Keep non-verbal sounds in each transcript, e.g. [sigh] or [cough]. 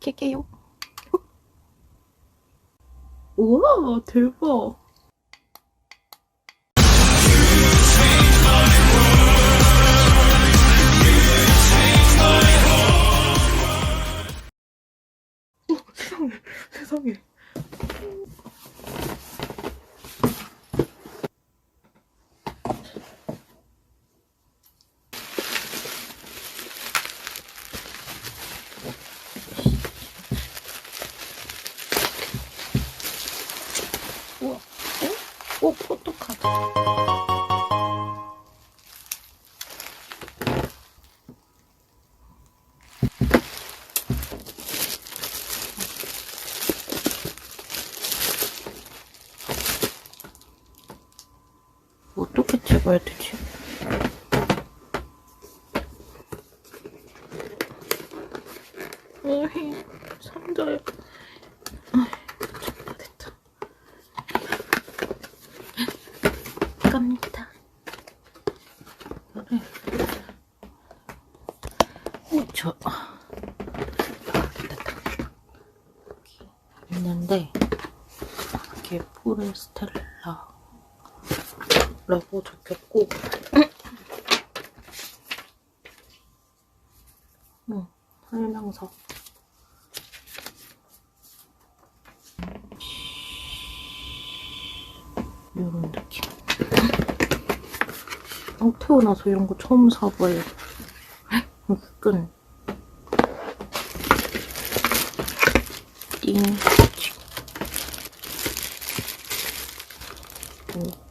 킬게요. 우와, 대박. 어, 세상에, 세상에. 찍어야 되지? 어이, 상자에. 아이, 됐다. 갑니다. 오, 저, 아, 있는데, 이게 포레스텔라. 라고 적혔고, 응, 설명서. 이런 느낌. 어, 태어나서 이런 거 처음 사봐요. 끈. 띵.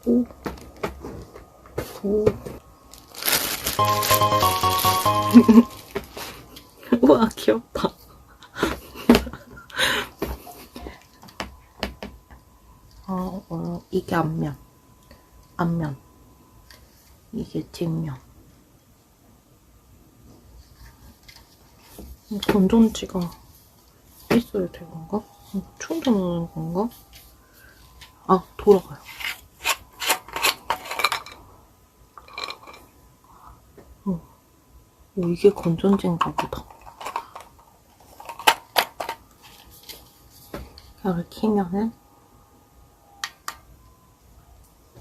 오고. 고. [laughs] 우와, 귀엽다. 어, 어, 이게 앞면. 앞면. 이게 뒷면. 음, 건전지가 있어야 되는 건가? 음, 충전하는 건가? 아, 돌아가요. 오, 이게 건전지인가 보다. 이걸 키면은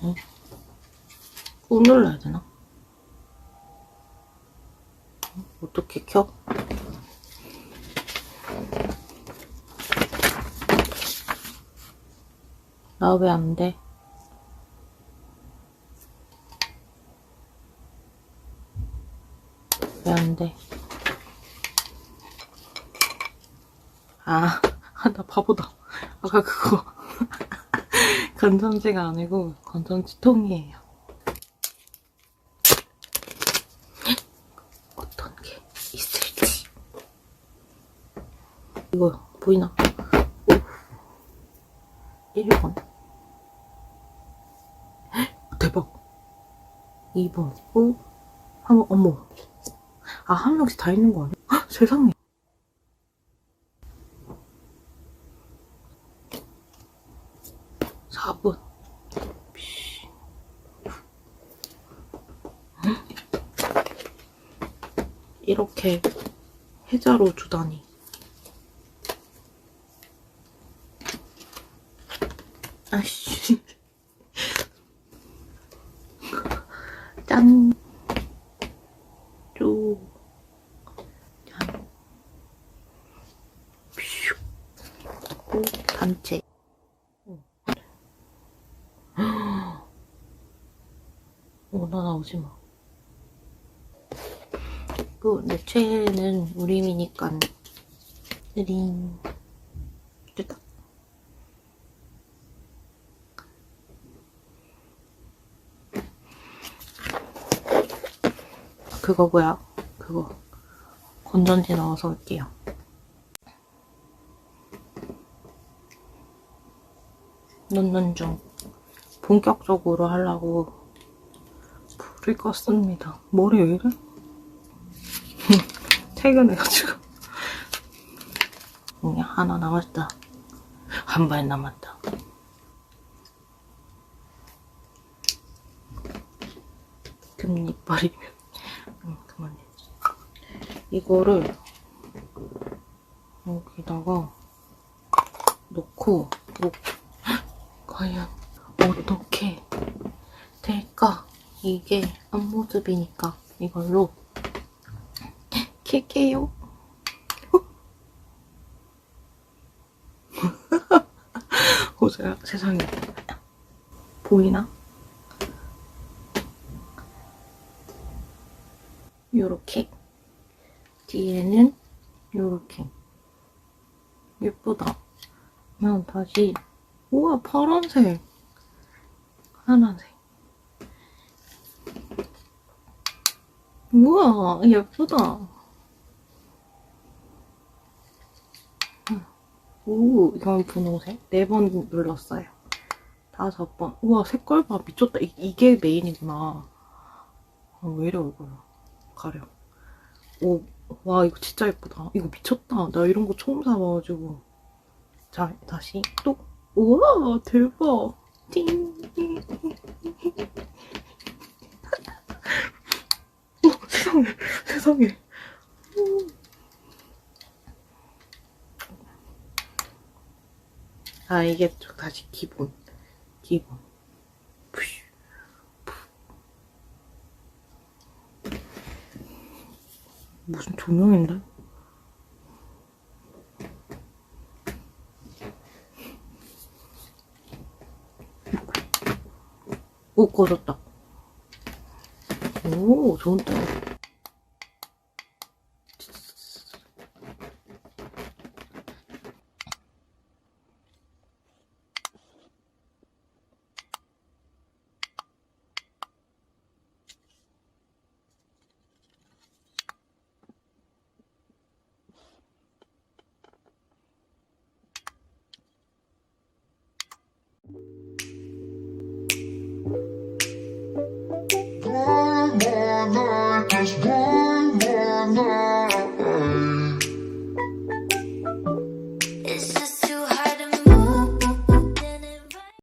응? 꾹 눌러야 되나? 응? 어떻게 켜? 나 왜 안 돼? 돼? 아, [laughs] 나 바보다. 아까 그거 [laughs] 건전지가 아니고 건전지 통이에요. 어떤 게 있을지. 이거 보이나? 오. 1번. [gasps] 대박. 2번. 오. 한 번, 어머. 아, 한 명씩 다 있는 거 아니야? 헉, 세상에. 사번 이렇게 해자로 주다니. 아씨. [laughs] 짠. 어, 나 나오지 마. 그, 내 최애는 우림이니까. 링. 됐다. 그거 뭐야? 그거. 건전지 넣어서 올게요. 넣는 중. 본격적으로 하려고 불을 껐습니다. 머리 왜 이래? [laughs] 퇴근해가지고. 응, 하나 남았다. 한 발 남았다. 금리빨이면. 응, 그만해. 이거를, 여기다가 놓고 뭐, [gasps] 과연 어떻게 될까? 이게 앞모습이니까 이걸로 킬게요. [laughs] 보세요, 세상에. 보이나? 요렇게. 뒤에는 요렇게. 예쁘다. 그냥 다시. 우와, 파란색. 하나색. 우와, 예쁘다. 오, 이건 분홍색. 네 번 눌렀어요. 다섯 번. 우와, 색깔 봐. 미쳤다. 이, 이게 메인이구나. 아, 왜 이래, 얼굴. 가려. 오, 와, 이거 진짜 예쁘다. 이거 미쳤다. 나 이런 거 처음 사봐가지고. 자, 다시 또. 우와, 대박. 띵. 오, 세상에, 세상에. 아, 이게 좀 다시 기본. 기본. 무슨 조명인데? 오, 꺼졌다. 오, 좋은데? One more night, just